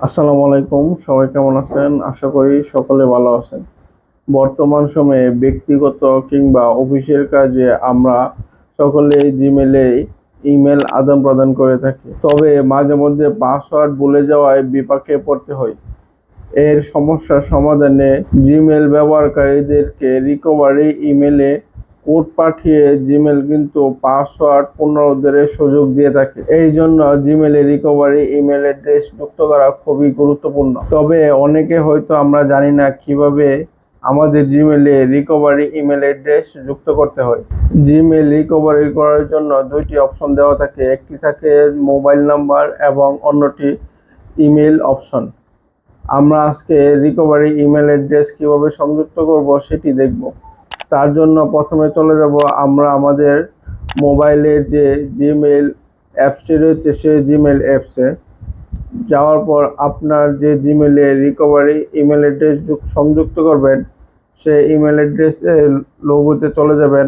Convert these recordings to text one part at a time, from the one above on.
আসসালামু আলাইকুম, সবাই কেমন আছেন? আশা করি সকলে ভালো আছেন। বর্তমান সময়ে ব্যক্তিগত কিংবা অফিসের কাজে আমরা সকলে জিমেলে ইমেল আদান প্রদান করে থাকি। তবে মাঝে মধ্যে পাসওয়ার্ড ভুলে যাওয়ায় বিপাকে পড়তে হয়। এর সমস্যার সমাধানে জিমেল ব্যবহারকারীদেরকে রিকভারি ইমেলে কোড পাঠিয়ে জিমেল কিন্তু পাসওয়ার্ড পুনরুদ্ধারের সুযোগ দিয়ে থাকে। এই জন্য জিমেলে রিকভারি ইমেল অ্যাড্রেস যুক্ত করা খুবই গুরুত্বপূর্ণ। তবে অনেকে হয়তো আমরা জানি না কীভাবে আমাদের জিমেলে রিকভারি ইমেল অ্যাড্রেস যুক্ত করতে হয়। জিমেল রিকভারি করার জন্য দুইটি অপশন দেওয়া থাকে। একটি থাকে মোবাইল নাম্বার এবং অন্যটি ইমেল অপশন আমরা আজকে রিকভারি ইমেল অ্যাড্রেস কীভাবে সংযুক্ত করব সেটি দেখব। তার জন্য প্রথমে চলে যাব আমরা আমাদের মোবাইলের যে জিমেল অ্যাপসটি রয়েছে সে জিমেল অ্যাপসে। যাওয়ার পর আপনার যে জিমেলে রিকভারি ইমেল অ্যাড্রেস সংযুক্ত করবেন, সে ইমেল অ্যাড্রেসের লোগোতে চলে যাবেন।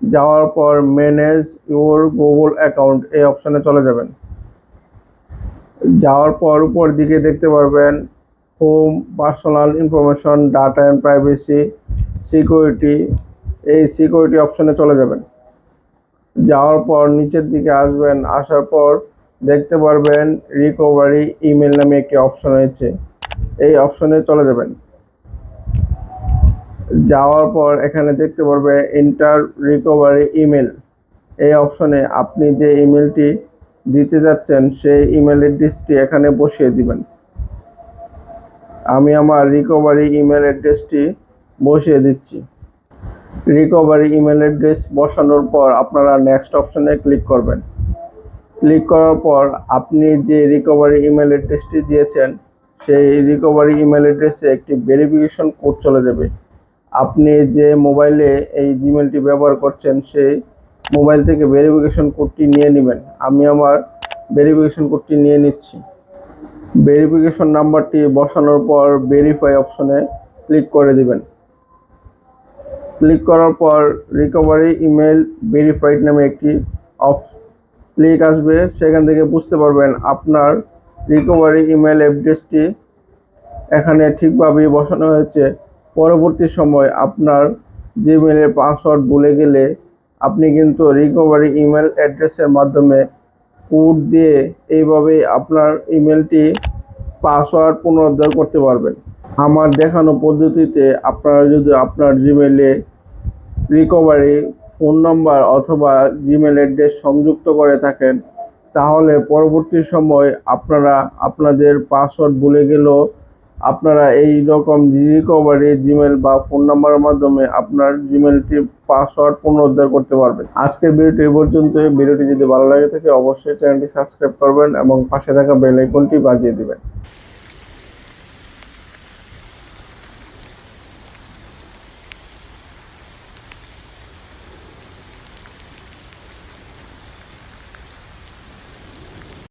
যাওয়ার পর ম্যানেজ ইউর গুগল অ্যাকাউন্ট এই অপশানে চলে যাবেন। যাওয়ার পর উপর দিকে দেখতে পারবেন home personal information data and privacy security, এই সিকিউরিটি অপশনে চলে যাবেন। যাওয়ার পর নিচের দিকে আসবেন, আসার পর দেখতে পারবেন রিকভারি ইমেল নামে একটি অপশন রয়েছে। এই অপশনে চলে যাবেন। যাওয়ার পর এখানে দেখতে পারবেন ইন্টার রিকভারি ইমেল এই অপশনে আপনি যে ইমেলটি দিতে যাচ্ছেন, সেই ইমেল অ্যাড্রেসটি এখানে বসিয়ে দিবেন। আমি আমার রিকভারি ইমেল অ্যাড্রেসটি বসিয়ে দিচ্ছি। রিকভারি ইমেল অ্যাড্রেস বসানোর পর আপনারা নেক্সট অপশনে ক্লিক করবেন। ক্লিক করার পর আপনি যে রিকভারি ইমেল অ্যাড্রেসটি দিয়েছেন, সেই রিকভারি ইমেল অ্যাড্রেসে একটি ভেরিফিকেশন কোড চলে যাবে। আপনি যে মোবাইলে এই জিমেলটি ব্যবহার করছেন, সেই মোবাইল থেকে ভেরিফিকেশন কোডটি নিয়ে নেবেন। আমি আমার ভেরিফিকেশন কোডটি নিয়ে নিচ্ছি। ভেরিফিকেশন নাম্বারটি বসানোর পর ভেরিফাই অপশনে ক্লিক করে দিবেন। ক্লিক করার পর রিকভারি ইমেল ভেরিফাইড নামে একটি অফ ক্লিক আসবে। সেখান থেকে বুঝতে পারবেন আপনার রিকভারি ইমেল অ্যাড্রেসটি এখানে ঠিকভাবেই বসানো হয়েছে। পরবর্তী সময় আপনার জিমেলের পাসওয়ার্ড ভুলে গেলে আপনি কিন্তু রিকভারি ইমেল অ্যাড্রেসের মাধ্যমে কোড দিয়ে এইভাবেই আপনার ইমেলটি পাসওয়ার্ড পুনরুদ্ধার করতে পারবেন। আমার দেখানো পদ্ধতিতে আপনারা যদি আপনার জিমেলে রিকভারি ফোন নাম্বার অথবা জিমেল অ্যাড্রেস সংযুক্ত করে থাকেন, তাহলে পরবর্তী সময় আপনারা আপনাদের পাসওয়ার্ড ভুলে গেলেও আপনারা এই রকম রিকভারি জিমেল বা ফোন নাম্বারের মাধ্যমে আপনার জিমেলটির পাসওয়ার্ড পুনরুদ্ধার করতে পারবেন। আজকের ভিডিওটি এই পর্যন্ত ভিডিওটি যদি ভালো লাগে থাকে, অবশ্যই চ্যানেলটি সাবস্ক্রাইব করবেন এবং পাশে থাকা বেল আইকনটি বাজিয়ে দিবেন।